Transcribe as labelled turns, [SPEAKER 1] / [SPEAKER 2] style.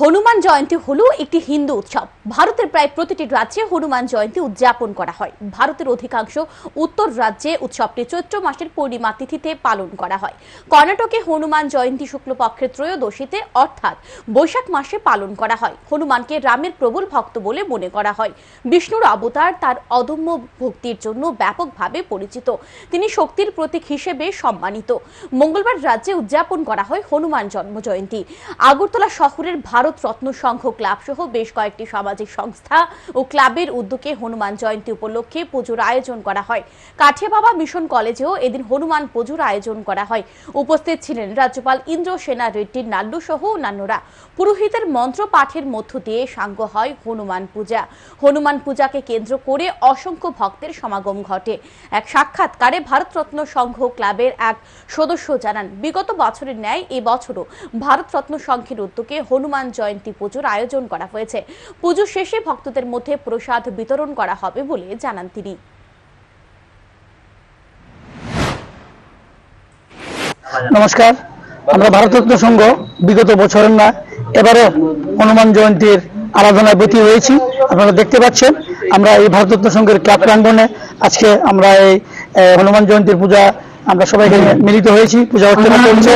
[SPEAKER 1] হনুমান জয়ন্তী হলো একটি হিন্দু উৎসব। ভারতের প্রায় প্রতিটি রাজ্যে হনুমান জয়ন্তী উদযাপন করা হয়। ভারতের অধিকাংশ উত্তর রাজ্যে উৎসবটি চৈত্র মাসের পূর্ণিমা তিথিতে পালন করা হয়। কর্ণাটকে হনুমান জয়ন্তী শুক্লপক্ষের ত্রয়োদশীতে অর্থাৎ বৈশাখ মাসে পালন করা হয়। হনুমানকে রামের প্রবল ভক্ত বলে মনে করা হয়। বিষ্ণুর অবতার তার অদম্য ভক্তির জন্য ব্যাপকভাবে পরিচিত। তিনি শক্তির প্রতীক হিসেবে সম্মানিত। মঙ্গলবার রাজ্যে উদযাপন করা হয় হনুমান জন্ম জয়ন্তী। আগরতলা শহরের ভারত রত্ন সংঘ ক্লাব সহ বেশ কয়েকটি সামাজিক সংস্থা ও ক্লাবের উদ্যোগে হনুমান জয়ন্তী উপলক্ষে পুজোর আয়োজন করা হয়। কাঠিয়াবাবা মিশন কলেজেও এদিন হনুমান পুজোর আয়োজন করা হয়। উপস্থিত ছিলেন রাজ্যপাল ইন্দ্র সেনা রেড্ডির নাল্লু সহ অন্যান্যরা। পুরোহিতের মন্ত্র পাঠের মধ্য দিয়ে সাঙ্গ হয় হনুমান পূজা। হনুমান পূজাকে কেন্দ্র করে অসংখ্য ভক্তের সমাগম ঘটে। এক সাক্ষাৎকারে ভারতরত্ন সংঘ ক্লাবের এক সদস্য জানান, বিগত বছরের ন্যায় এই বছরও ভারতরত্ন সংঘের উদ্যোগে হনুমান জয়ন্তী পুজোর আয়োজন করা হয়েছে। পুজো শেষে ভক্তদের মধ্যে প্রসাদ বিতরণ করা হবে বলে জানান তিনি।
[SPEAKER 2] নমস্কার। আমরা ভারতরত্ন সংঘ বিগত বছরের না, এবারও হনুমান জয়ন্তীর আরাধনায় ব্রতী হয়েছি। আপনারা দেখতে পাচ্ছেন, আমরা এই ভারতরত্ন সংঘের ক্লাব প্রাঙ্গনে আজকে আমরা এই হনুমান জয়ন্তীর পূজা আমরা সবাই মিলিত হয়েছি। পূজা অর্চনা চলছে।